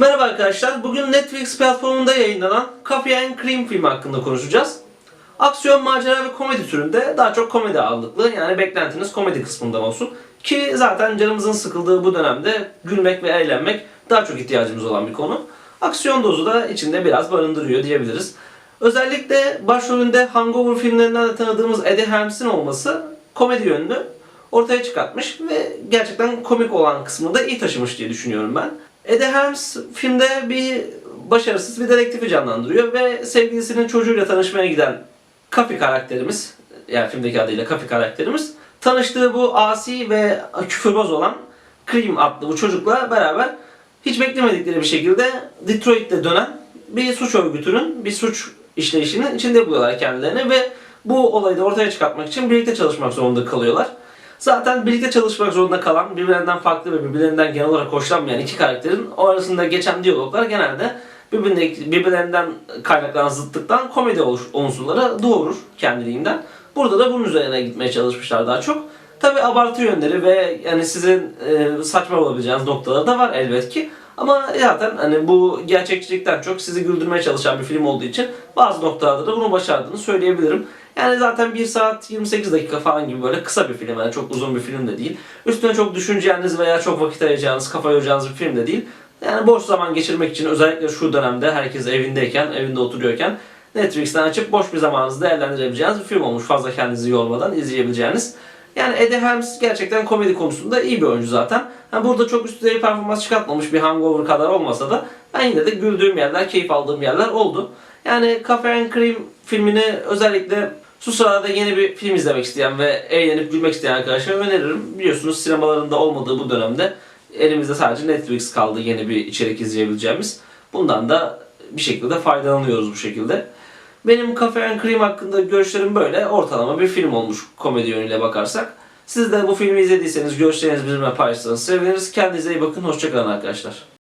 Merhaba arkadaşlar. Bugün Netflix platformunda yayınlanan Coffee and Cream filmi hakkında konuşacağız. Aksiyon, macera ve komedi türünde daha çok komedi ağırlıklı. Yani beklentiniz komedi kısmından olsun. Ki zaten canımızın sıkıldığı bu dönemde gülmek ve eğlenmek daha çok ihtiyacımız olan bir konu. Aksiyon dozu da içinde biraz barındırıyor diyebiliriz. Özellikle başrolünde Hangover filmlerinden de tanıdığımız Eddie Helms'in olması komedi yönünü ortaya çıkartmış ve gerçekten komik olan kısmını da iyi taşımış diye düşünüyorum ben. Eddie Helms filmde bir başarısız bir dedektifi canlandırıyor ve sevgilisinin çocuğuyla tanışmaya giden Kafi karakterimiz, yani filmdeki adıyla Kafi karakterimiz, tanıştığı bu asi ve küfürbaz olan Cream adlı bu çocukla beraber hiç beklemedikleri bir şekilde Detroit'te dönen bir suç örgütünün, bir suç işleyişinin içinde buluyorlar kendilerini ve bu olayı da ortaya çıkartmak için birlikte çalışmak zorunda kalıyorlar. Zaten birlikte çalışmak zorunda kalan, birbirlerinden farklı ve birbirlerinden genel olarak hoşlanmayan iki karakterin o arasında geçen diyaloglar genelde birbirine, birbirlerinden kaynaklanan zıtlıktan komedi unsurları doğurur kendiliğinden. Burada da bunun üzerine gitmeye çalışmışlar daha çok. Tabi abartı yönleri ve yani sizin e, saçma olabileceğiniz noktaları da var elbet ki. Ama zaten hani bu gerçekçilikten çok sizi güldürmeye çalışan bir film olduğu için bazı noktalarda da bunu başardığını söyleyebilirim. Yani zaten 1 saat 28 dakika falan gibi böyle kısa bir film. Yani çok uzun bir film de değil. Üstüne çok düşüneceğiniz veya çok vakit ayıracağınız, kafa yoracağınız bir film de değil. Yani boş zaman geçirmek için özellikle şu dönemde herkes evindeyken, evinde oturuyorken Netflix'ten açıp boş bir zamanınızı değerlendirebileceğiniz bir film olmuş. Fazla kendinizi yormadan izleyebileceğiniz. Yani Eddie Helms gerçekten komedi konusunda iyi bir oyuncu zaten. Ha, burada çok üst düzey performans çıkartmamış bir Hangover kadar olmasa da ben yine de güldüğüm yerler, keyif aldığım yerler oldu. Yani Cafe and Cream filmini özellikle şu sırada yeni bir film izlemek isteyen ve eğlenip gülmek isteyen arkadaşlara öneririm. Biliyorsunuz sinemalarında olmadığı bu dönemde elimizde sadece Netflix kaldı yeni bir içerik izleyebileceğimiz. Bundan da bir şekilde faydalanıyoruz bu şekilde. Benim Cafe and Cream hakkında görüşlerim böyle. Ortalama bir film olmuş komedi yönüyle bakarsak. Siz de bu filmi izlediyseniz görüşlerinizi bizimle paylaşırsanız seviniriz. Kendinize iyi bakın. Hoşçakalın arkadaşlar.